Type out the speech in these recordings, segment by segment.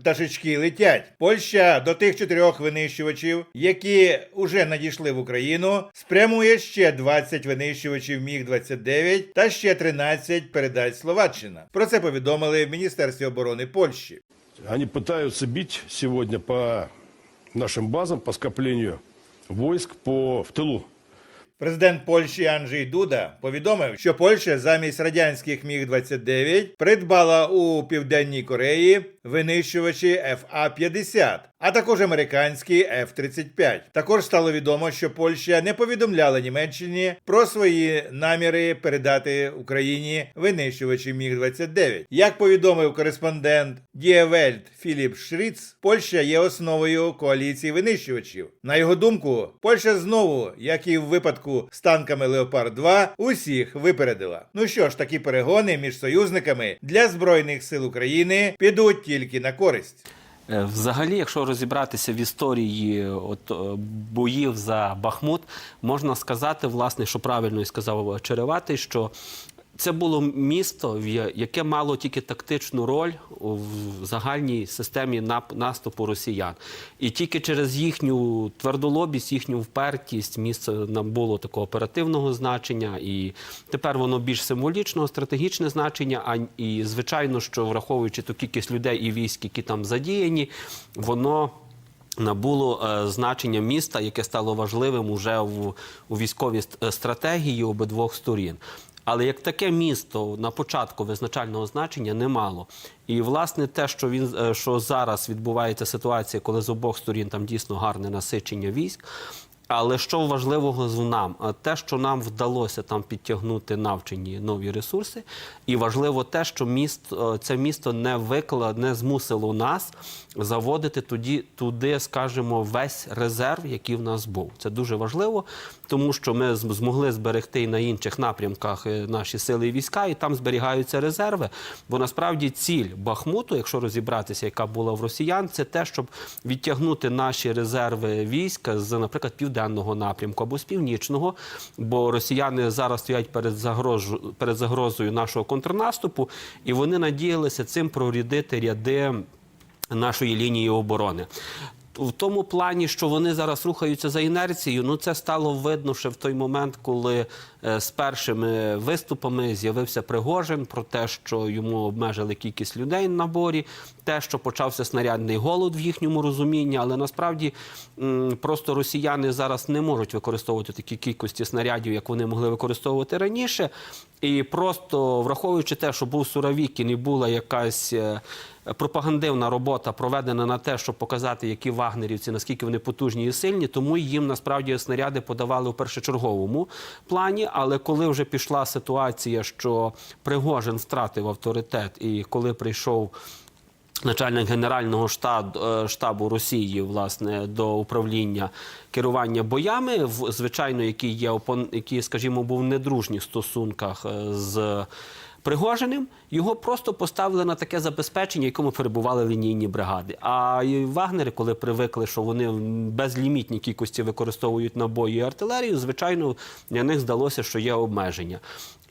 пташечки летять. Польща до тих чотирьох винищувачів, які вже надійшли в Україну, спрямує ще 20 винищувачів Міг 29 та ще 13 передасть Словаччина. Про це повідомили в Міністерстві оборони Польщі. Они пытаются бить сегодня по нашим базам, по скоплению войск по, в тылу. Президент Польщі Анджей Дуда повідомив, що Польща замість радянських міг 29 придбала у південній Кореї винищувачі FA-50, а також американські F-35. Також стало відомо, що Польща не повідомляла Німеччині про свої наміри передати Україні винищувачі міг 29 Як повідомив кореспондент Welt Філіп Шріц, Польща є основою коаліції винищувачів. На його думку, Польща знову, як і в випадку з танками Леопард 2 усіх випередила. Ну що ж, такі перегони між союзниками для збройних сил України підуть тільки на користь. Е, Взагалі, якщо розібратися в історії от, е, боїв за Бахмут, можна сказати, власне, що правильно і сказав Череватий, що це було місто, яке мало тільки тактичну роль в загальній системі наступу росіян. І тільки через їхню твердолобість, їхню впертість місце нам було такого оперативного значення, і тепер воно більш символічного, стратегічне значення. А і звичайно, що враховуючи ту кількість людей і військ, які там задіяні, воно. Набуло е, значення міста, яке стало важливим уже в, у військовій е, стратегії обидвох сторін. Але як таке місто на початку визначального значення не мало. І власне те, що він е, що зараз відбувається ситуація, коли з обох сторін там дійсно гарне насичення військ. Але що важливого з нам? Те, що нам вдалося там підтягнути навчені нові ресурси, і важливо те, що місто це місто не виклад, не змусило нас заводити тоді туди, скажімо, весь резерв, який в нас був. Це дуже важливо, тому що ми змогли зберегти на інших напрямках е, наші сили і війська, і там зберігаються резерви. Бо насправді ціль Бахмуту, якщо розібратися, яка була в росіян, це те, щоб відтягнути наші резерви війська з, наприклад, південного напрямку або з північного, бо росіяни зараз стоять перед загрожу перед загрозою нашого контрнаступу, і вони надіялися цим прорядити ряди нашої лінії оборони. В тому плані, що вони зараз рухаються за інерцією, ну це стало видно ще в той момент, коли е, з першими виступами з'явився Пригожин про те, що йому обмежили кількість людей на наборі, те, що почався снарядний голод в їхньому розумінні, але насправді просто росіяни зараз не можуть використовувати такі кількості снарядів, як вони могли використовувати раніше. І просто враховуючи те, що був Суровікін і була якась е, пропагандивна робота проведена на те, щоб показати, які вагнерівці, наскільки вони потужні і сильні, тому їм насправді снаряди подавали у першочерговому плані. Але коли вже пішла ситуація, що Пригожин втратив авторитет, і коли прийшов начальник генерального е, штабу Росії власне до управління керування боями, в звичайно, який є опон, який, скажімо, був в недружніх стосунках е, з. Пригожиним його просто поставили на таке забезпечення, якому перебували лінійні бригади. А вагнери, коли привикли, що вони в безлімітній кількості використовують набої і артилерію, звичайно, для них здалося, що є обмеження.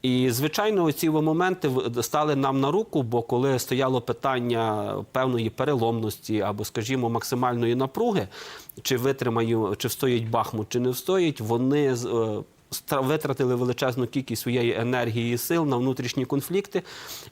І звичайно, ці моменти стали нам на руку, бо коли стояло питання певної переломності або, скажімо, максимальної напруги, чи витримаю, чи встоїть Бахмут, чи не встоїть, вони е, витратили величезну кількість своєї енергії і сил на внутрішні конфлікти.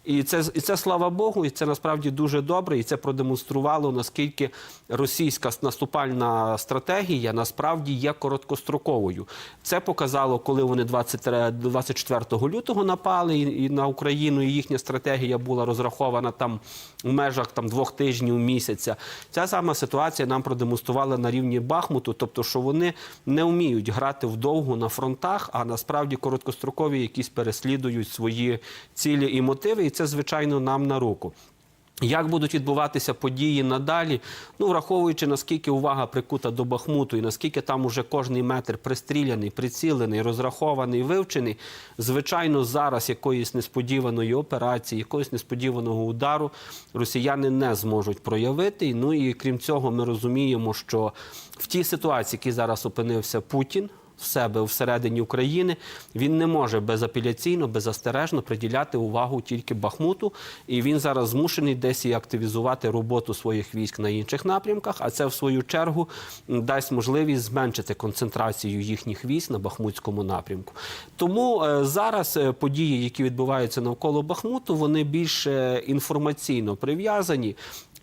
І це, і це слава Богу, і це насправді дуже добре. І це продемонструвало, наскільки російська наступальна стратегія насправді є короткостроковою. Це показало, коли вони 23 24 лютого напали і, і на Україну, і їхня стратегія була розрахована там у межах там двох тижнів місяця. Ця сама ситуація нам продемонструвала на рівні Бахмуту, тобто, що вони не вміють грати вдовгу на фронтах, а насправді короткострокові якісь переслідують свої цілі і мотиви, і це звичайно нам на руку. Як будуть відбуватися події надалі? Ну, враховуючи наскільки увага прикута до Бахмуту, і наскільки там уже кожний метр пристріляний, прицілений, розрахований, вивчений, звичайно, зараз якоїсь несподіваної операції, якогось несподіваного удару росіяни не зможуть проявити. Ну і крім цього, ми розуміємо, що в тій ситуації, в якій зараз опинився Путін. В себе всередині України, він не може безапеляційно, беззастережно приділяти увагу тільки Бахмуту. І він зараз змушений десь і активізувати роботу своїх військ на інших напрямках. А це в свою чергу дасть можливість зменшити концентрацію їхніх військ на Бахмутському напрямку. Тому е, зараз е, події, які відбуваються навколо Бахмуту, вони більш е, інформаційно прив'язані,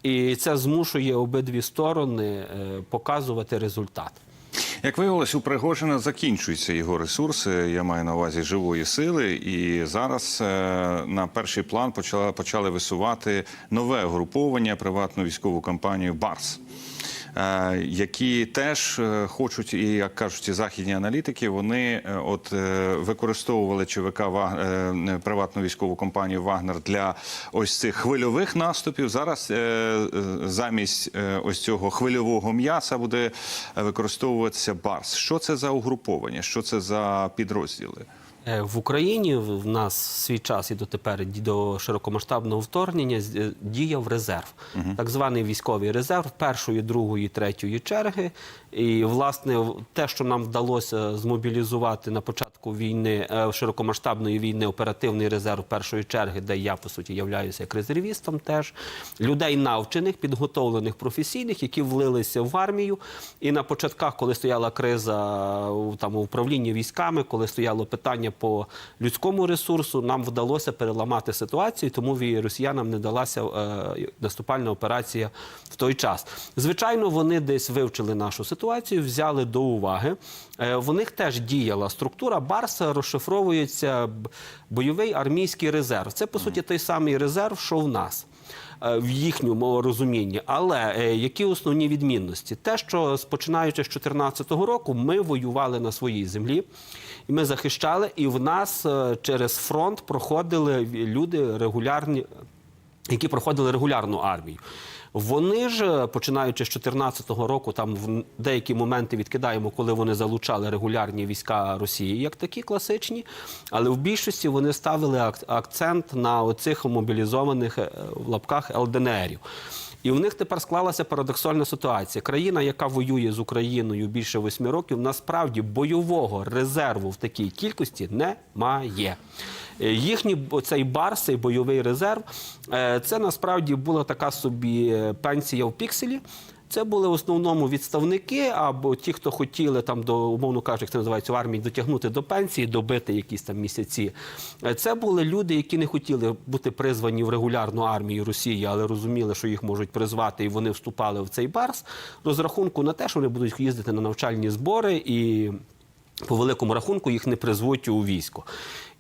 і це змушує обидві сторони показувати результат. Як виявилось, у Пригожина закінчуються його ресурси. Я маю на увазі живої сили, і зараз е, на перший план почали, почали висувати нове угруповання приватну військову компанію Барс. Е, Які теж е, хочуть, і як кажуть і західні аналітики, вони е, от використовували ЧВК «Ва- приватну військову компанію Вагнер для ось цих хвильових наступів. Зараз замість ось цього хвильового м'яса буде використовуватися Барс. Що це за угруповання? Що це за підрозділи? Е, В Україні в нас свій час і дотепер до широкомасштабного вторгнення е, діяв резерв, так званий військовий резерв першої, другої, третьої черги. І власне те, що нам вдалося змобілізувати на початку війни е, широкомасштабної війни, оперативний резерв першої черги, де я по суті являюся як резервістом, теж людей навчених, підготовлених професійних, які влилися в армію. І на початках, коли стояла криза там у управлінні військами, коли стояло питання по людському ресурсу, нам вдалося переламати ситуацію, тому і росіянам не далася е, наступальна операція в той час. Звичайно, вони десь вивчили нашу ситуацію, взяли до уваги. Е, в них теж діяла структура Барса, розшифровується бойовий армійський резерв. Це по суті той самий резерв, що в нас в їхньому розумінні. Але е, які основні відмінності? Те, що починаючи з 2014 року, ми воювали на своїй землі, і ми захищали, і в нас е, через фронт проходили люди регулярні, які проходили регулярну армію. Вони ж, починаючи з 2014 року, там в деякі моменти відкидаємо, коли вони залучали регулярні війська Росії, як такі класичні, але в більшості вони ставили ак- акцент на оцих мобілізованих е, в лапках ЛДНРів. І в них тепер склалася парадоксальна ситуація. Країна, яка воює з Україною більше восьми років, насправді бойового резерву в такій кількості немає. Е, Їхній цей бар, цей бойовий резерв, е, це насправді була така собі пенсія в пікселі. Це були в основному відставники або ті, хто хотіли там до умовно кажучи, як це називається в армії, дотягнути до пенсії, добити якісь там місяці. Е, Це були люди, які не хотіли бути призвані в регулярну армію Росії, але розуміли, що їх можуть призвати, і вони вступали в цей барс. Розрахунку на те, що вони будуть їздити на навчальні збори і по великому рахунку їх не призвуть у військо.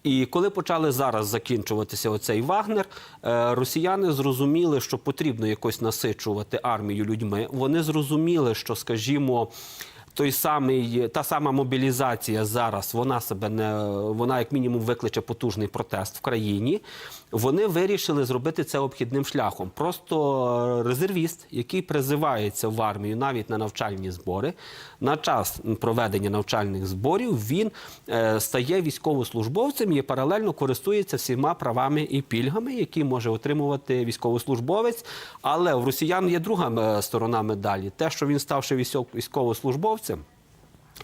І коли почали зараз закінчуватися оцей Вагнер, е, росіяни зрозуміли, що потрібно якось насичувати армію людьми. Вони зрозуміли, що, скажімо, той самий та сама мобілізація зараз вона себе не вона як мінімум викличе потужний протест в країні. Вони вирішили зробити це обхідним шляхом. Просто резервіст, який призивається в армію навіть на навчальні збори, на час проведення навчальних зборів він е, стає військовослужбовцем і паралельно користується всіма правами і пільгами, які може отримувати військовослужбовець. Але в росіян є друга е, сторона медалі: те, що він ставши військов- військовослужбовцем.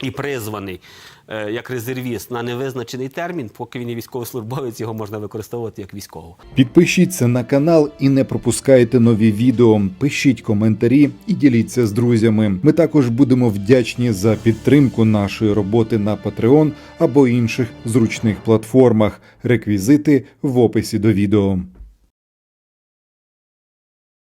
І призваний е, як резервіст на невизначений термін, поки він є військовослужбовець, його можна використовувати як військового. Підпишіться на канал і не пропускайте нові відео. Пишіть коментарі і діліться з друзями. Ми також будемо вдячні за підтримку нашої роботи на Patreon або інших зручних платформах. Реквізити в описі до відео.